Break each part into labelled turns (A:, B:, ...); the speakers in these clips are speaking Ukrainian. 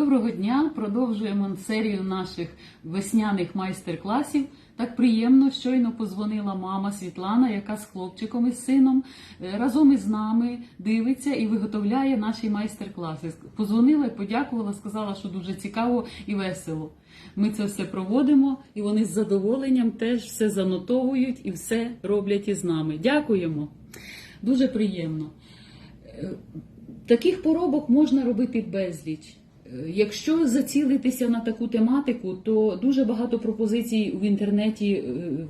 A: Доброго дня! Продовжуємо серію наших весняних майстер-класів. Так приємно, щойно позвонила мама Світлана, яка з хлопчиком і сином е, разом із нами дивиться і виготовляє наші майстер-класи. Позвонила і подякувала, сказала, що дуже цікаво і весело. Ми це все проводимо, і вони з задоволенням теж все занотовують і все роблять із нами. Дякуємо. Дуже приємно. Е, Таких поробок можна робити безліч. Якщо зацілитися на таку тематику, то дуже багато пропозицій в інтернеті е,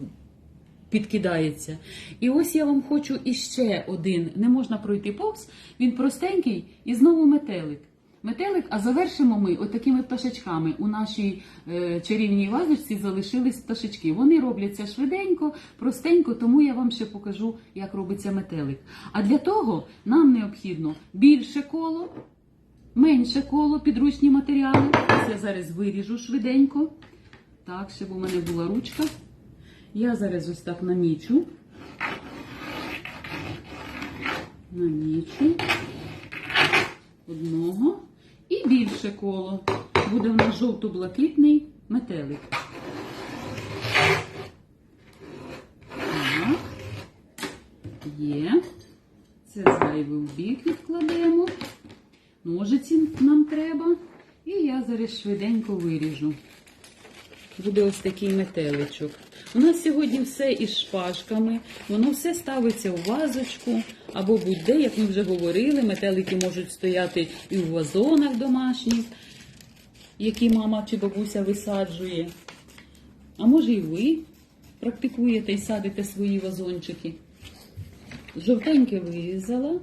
A: підкидається. І ось я вам хочу іще один. Не можна пройти повз. Він простенький і знову метелик. Метелик, а завершимо ми отакими пташечками. У нашій е, чарівній вазочці залишились пташечки. Вони робляться швиденько, простенько, тому я вам ще покажу, як робиться метелик. А для того нам необхідно більше коло, менше коло, підручні матеріали. Я зараз виріжу швиденько. Так, щоб у мене була ручка. Я зараз ось так намічу. Намічу одного і більше коло. Буде в нас жовто-блакитний метелик. Так. Є. Це зайве в бік відкладемо. Ножиці нам треба. І я зараз швиденько виріжу. Буде ось такий метеличок. У нас сьогодні все із шпажками, воно все ставиться в вазочку або будь-де, як ми вже говорили, метелики можуть стояти і в вазонах домашніх, які мама чи бабуся висаджує. А може і ви практикуєте і садите свої вазончики. Жовтеньке вирізала.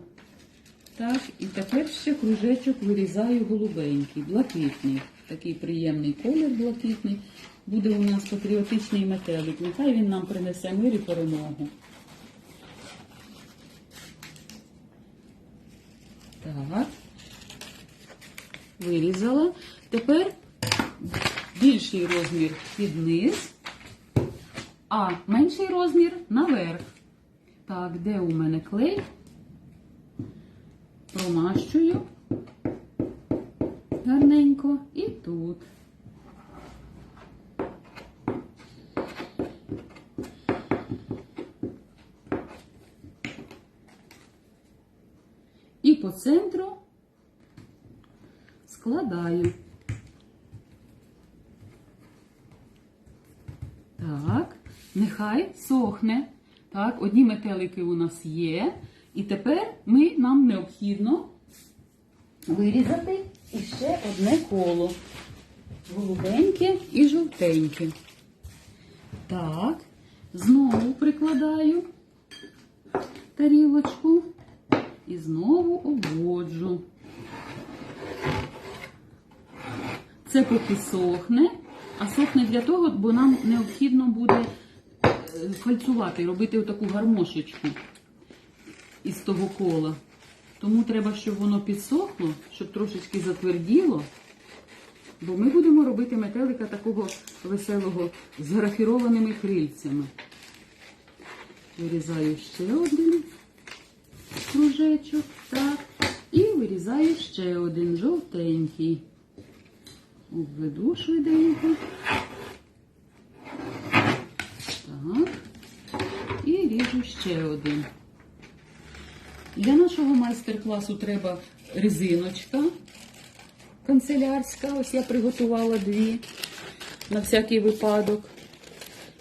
A: Так, і тепер ще кружечок вирізаю голубенький, блакитний. Такий приємний колір блакитний. Буде у нас патріотичний метелик. Нехай він нам принесе мир і перемогу. Так. Вирізала. Тепер більший розмір під низ, а менший розмір наверх. Так, де у мене клей? Промащую гарненько і тут. І по центру складаю. Так, нехай сохне. Так, одні метелики у нас є. І тепер ми, нам необхідно вирізати іще одне коло. Голубеньке і жовтеньке. Так, знову прикладаю тарілочку і знову обводжу. Це поки сохне, а сохне для того, бо нам необхідно буде е, фальцювати, робити отаку гармошечку із того кола. Тому треба, щоб воно підсохло, щоб трошечки затверділо. Бо ми будемо робити метелика такого веселого з графірованими крильцями. Вирізаю ще один кружечок, так. І вирізаю ще один жовтенький. Обведу швиденько. Так. І ріжу ще один. Для нашого майстер-класу треба резиночка канцелярська. Ось я приготувала дві на всякий випадок.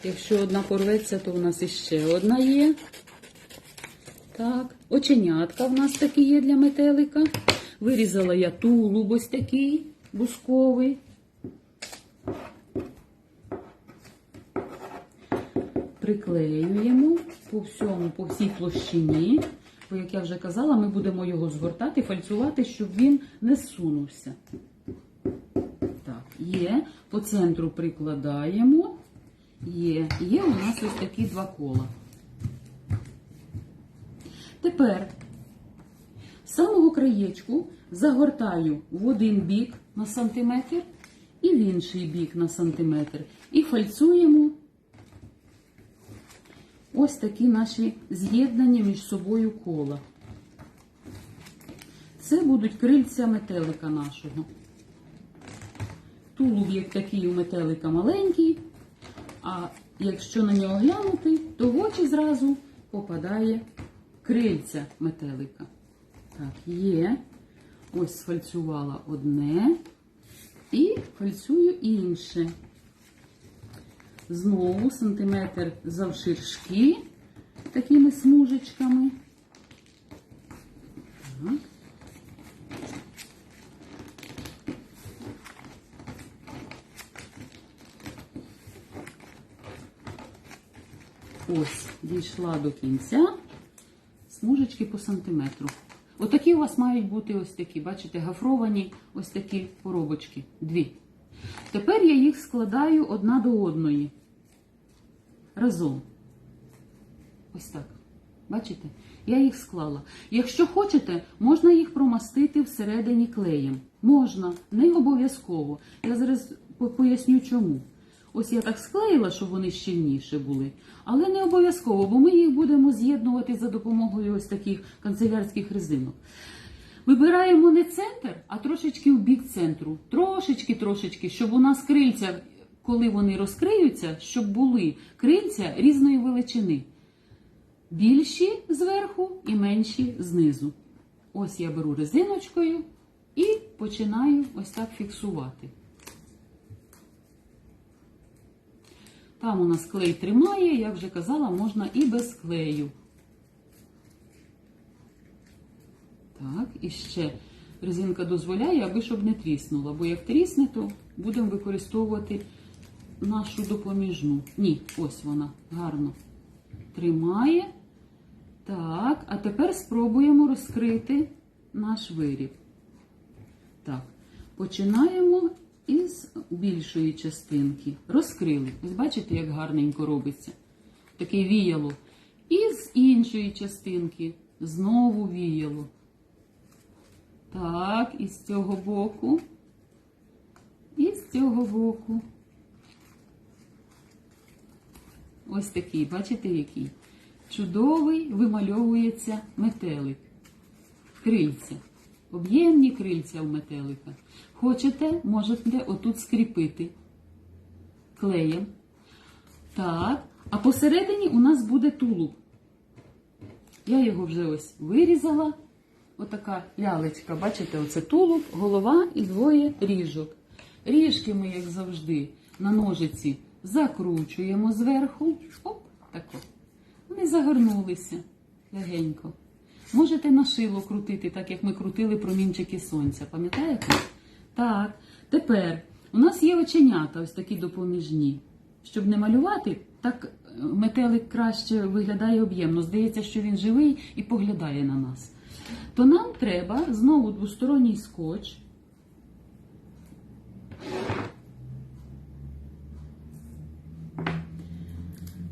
A: Якщо одна порветься, то у нас іще одна є. Так, оченятка в нас такі є для метелика. Вирізала я тулуб ось такий бусковий. Приклеюємо по всьому, по всій площині. Бо, як я вже казала, ми будемо його згортати, фальцювати, щоб він не сунувся. Так, є. По центру прикладаємо. Є. Є у нас ось такі два кола. Тепер з самого краєчку загортаю в один бік на сантиметр і в інший бік на сантиметр. І фальцуємо ось такі наші з'єднання між собою кола. Це будуть крильця метелика нашого. Тулуб як такий у метелика маленький, а якщо на нього глянути, то в очі зразу попадає крильця метелика. Так, є. Ось сфальцювала одне і фальцюю інше. Знову сантиметр завширшки такими смужечками. Так. Ось, дійшла до кінця. Смужечки по сантиметру. Отакі у вас мають бути ось такі, бачите, гафровані ось такі коробочки. Дві. Тепер я їх складаю одна до одної. Разом. Ось так. Бачите? Я їх склала. Якщо хочете, можна їх промастити всередині клеєм. Можна, не обов'язково. Я зараз поясню чому. Ось я так склеїла, щоб вони щільніше були, але не обов'язково, бо ми їх будемо з'єднувати за допомогою ось таких канцелярських резинок. Вибираємо не центр, а трошечки в бік центру. Трошечки, трошечки, щоб у нас крильця, коли вони розкриються, щоб були крильця різної величини. Більші зверху і менші знизу. Ось я беру резиночкою і починаю ось так фіксувати. Там у нас клей тримає, як вже казала, можна і без клею. Так, і ще резинка дозволяє, аби щоб не тріснула, бо як трісне, то будемо використовувати нашу допоміжну. Ні, ось вона гарно тримає. Так, а тепер спробуємо розкрити наш виріб. Так, починаємо із більшої частинки. Розкрили. Ось бачите, як гарненько робиться. Таке віяло. І з іншої частинки знову віяло. Так, і з цього боку. І з цього боку. Ось такий, бачите, який? Чудовий вимальовується метелик. Крильця. Об'ємні крильця у метелика. Хочете, можете отут скріпити клеєм. Так. А посередині у нас буде тулуб. Я його вже ось вирізала. Отака лялечка, бачите, оце тулуб, голова і двоє ріжок. Ріжки ми, як завжди, на ножиці закручуємо зверху. Оп, тако. Вони загорнулися легенько. Можете на шило крутити, так як ми крутили промінчики сонця. Пам'ятаєте? Так. Тепер у нас є оченята, ось такі допоміжні. Щоб не малювати, так е, метелик краще виглядає об'ємно. Здається, що він живий і поглядає на нас. То нам треба знову двосторонній скотч.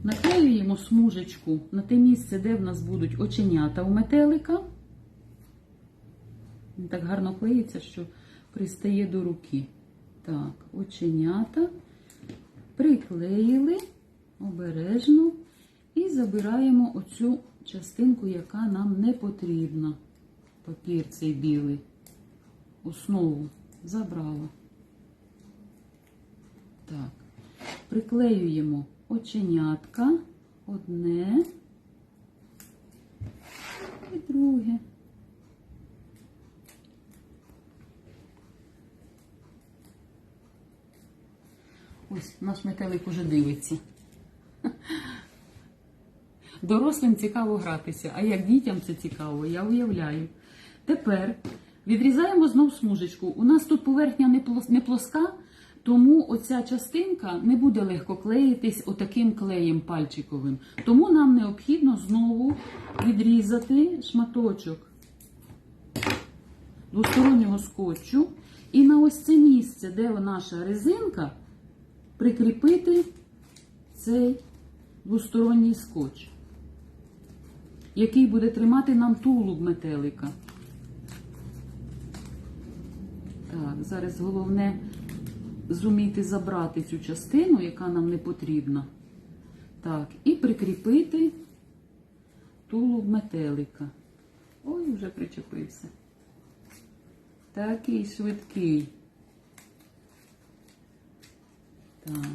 A: Наклеюємо смужечку на те місце, де в нас будуть оченята у метелика. Він так гарно клеїться, що пристає до руки. Так, оченята. Приклеїли обережно і забираємо оцю частинку, яка нам не потрібна. Папір цей білий. Основу забрала. Так. Приклеюємо оченятка одне і друге. Ось наш метелик уже дивиться. Дорослим цікаво гратися, а як дітям це цікаво, я уявляю. Тепер відрізаємо знов смужечку. У нас тут поверхня не плоска, тому оця частинка не буде легко клеїтись отаким клеєм пальчиковим. Тому нам необхідно знову відрізати шматочок двостороннього скотчу і на ось це місце, де наша резинка, прикріпити цей двосторонній скотч, який буде тримати нам тулуб метелика. Так, зараз головне зуміти забрати цю частину, яка нам не потрібна. Так, і прикріпити тулуб метелика. Ой, вже причепився. Такий швидкий. Так.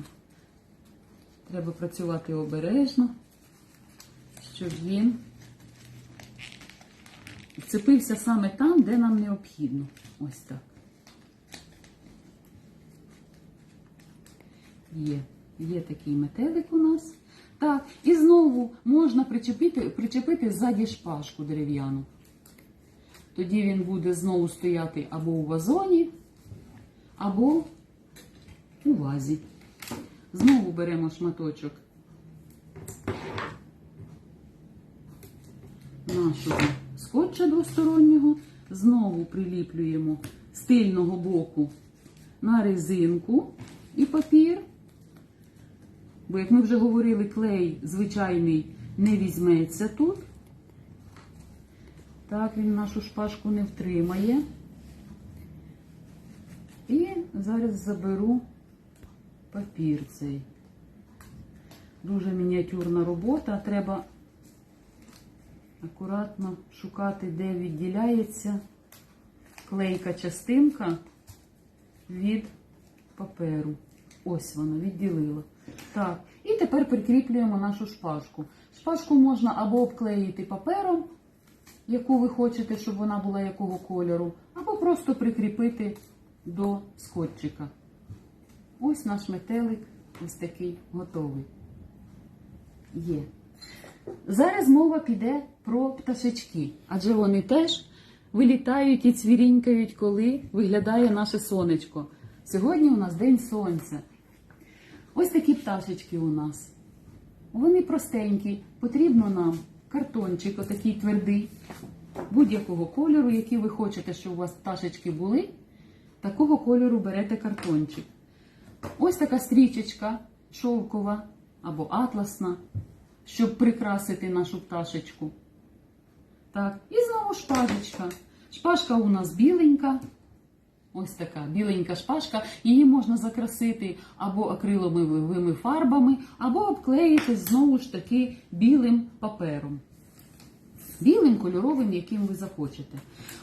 A: Треба працювати обережно, щоб він вцепився саме там, де нам необхідно. Ось так. Є, є такий метелик у нас. Так, і знову можна причепити, причепити ззаді шпажку дерев'яну. Тоді він буде знову стояти або у вазоні, або у вазі. Знову беремо шматочок нашого скотча двостороннього, знову приліплюємо з тильного боку на резинку і папір. Бо, як ми вже говорили, клей звичайний не візьметься тут. Так, він нашу шпажку не втримає. І зараз заберу папір цей. Дуже мініатюрна робота. Треба акуратно шукати, де відділяється клейка частинка від паперу. Ось вона відділила. Так, і тепер прикріплюємо нашу шпажку. Шпажку можна або обклеїти папером, яку ви хочете, щоб вона була якого кольору, або просто прикріпити до скотчика. Ось наш метелик ось такий готовий. Є. Зараз мова піде про пташечки, адже вони теж вилітають і цвірінькають, коли виглядає наше сонечко. Сьогодні у нас День Сонця. Ось такі пташечки у нас. Вони простенькі. Потрібно нам картончик, отакий твердий, будь-якого кольору, який ви хочете, щоб у вас пташечки були. Такого кольору берете картончик. Ось така стрічечка шовкова або атласна, щоб прикрасити нашу пташечку. Так, і знову шпажечка. Шпажка у нас біленька. Ось така біленька шпажка. Її можна закрасити або акриловими фарбами, або обклеїти знову ж таки білим папером. Білим кольоровим, яким ви захочете.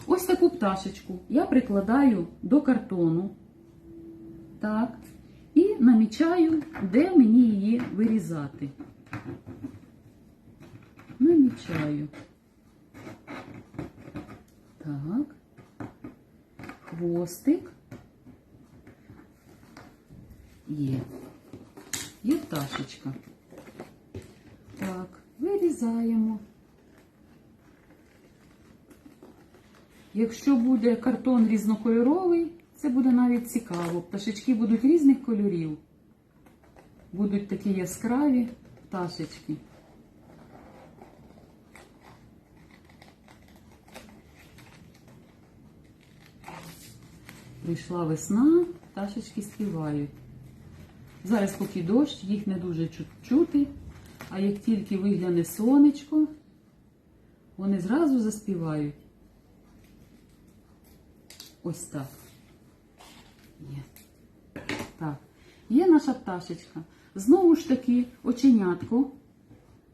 A: Ось таку пташечку я прикладаю до картону. Так. І намічаю, де мені її вирізати. Намічаю. Так. Хвостик. Є. Є пташечка. Так, вирізаємо. Якщо буде картон різнокольоровий, це буде навіть цікаво. Пташечки будуть різних кольорів. Будуть такі яскраві пташечки. Прийшла весна, пташечки співають. Зараз, поки дощ, їх не дуже чути, а як тільки вигляне сонечко, вони зразу заспівають. Ось так. Є. Так. Є наша пташечка. Знову ж таки, оченятко.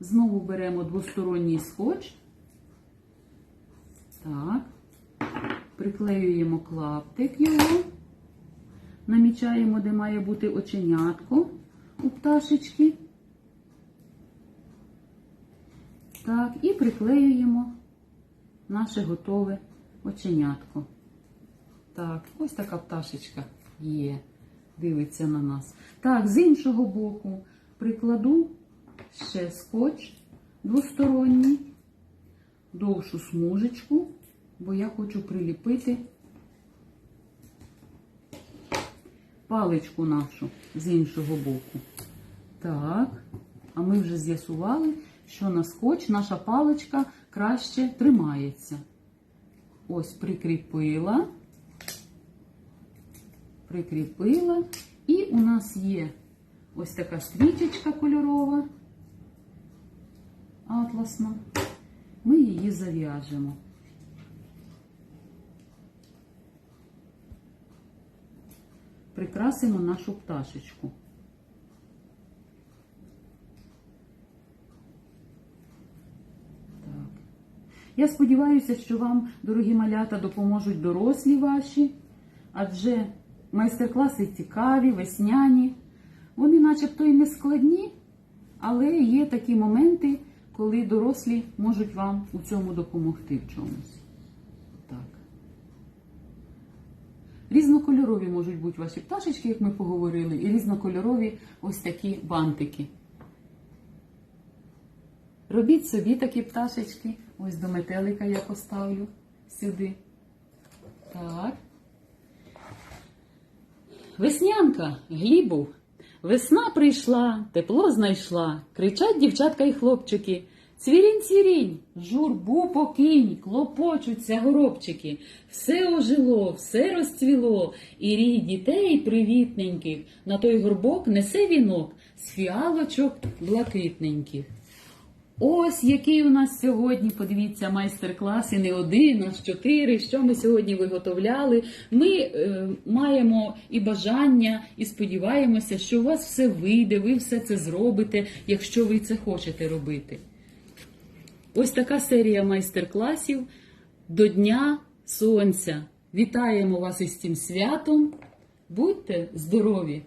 A: Знову беремо двосторонній скотч. Так. Приклеюємо клаптик його. Намічаємо, де має бути оченятко у пташечки. Так, і приклеюємо наше готове оченятко. Так, ось така пташечка є. Дивиться на нас. Так, з іншого боку прикладу ще скотч двосторонній, довшу смужечку, бо я хочу приліпити паличку нашу з іншого боку. Так, а ми вже з'ясували, що на скотч наша паличка краще тримається. Ось прикріпила прикріпила. І у нас є ось така стрічечка кольорова, атласна. Ми її зав'яжемо. Прикрасимо нашу пташечку. Так. Я сподіваюся, що вам, дорогі малята, допоможуть дорослі ваші, адже майстер-класи цікаві, весняні. Вони начебто і не складні, але є такі моменти, коли дорослі можуть вам у цьому допомогти в чомусь. Різнокольорові можуть бути ваші пташечки, як ми поговорили, і різнокольорові ось такі бантики. Робіть собі такі пташечки. Ось до метелика я поставлю сюди. Так. Веснянка, Глібов. Весна прийшла, тепло знайшла. Кричать дівчатка і хлопчики. Цвірінь, цвірінь, журбу покинь, клопочуться горобчики. Все ожило, все розцвіло, і рій дітей привітненьких на той горбок несе вінок з фіалочок блакитненьких. Ось який у нас сьогодні, подивіться, майстер-клас і не один, а чотири. Що ми сьогодні виготовляли. Ми е, маємо і бажання, і сподіваємося, що у вас все вийде, ви все це зробите, якщо ви це хочете робити. Ось така серія майстер-класів до Дня Сонця. Вітаємо вас із цим святом. Будьте здорові!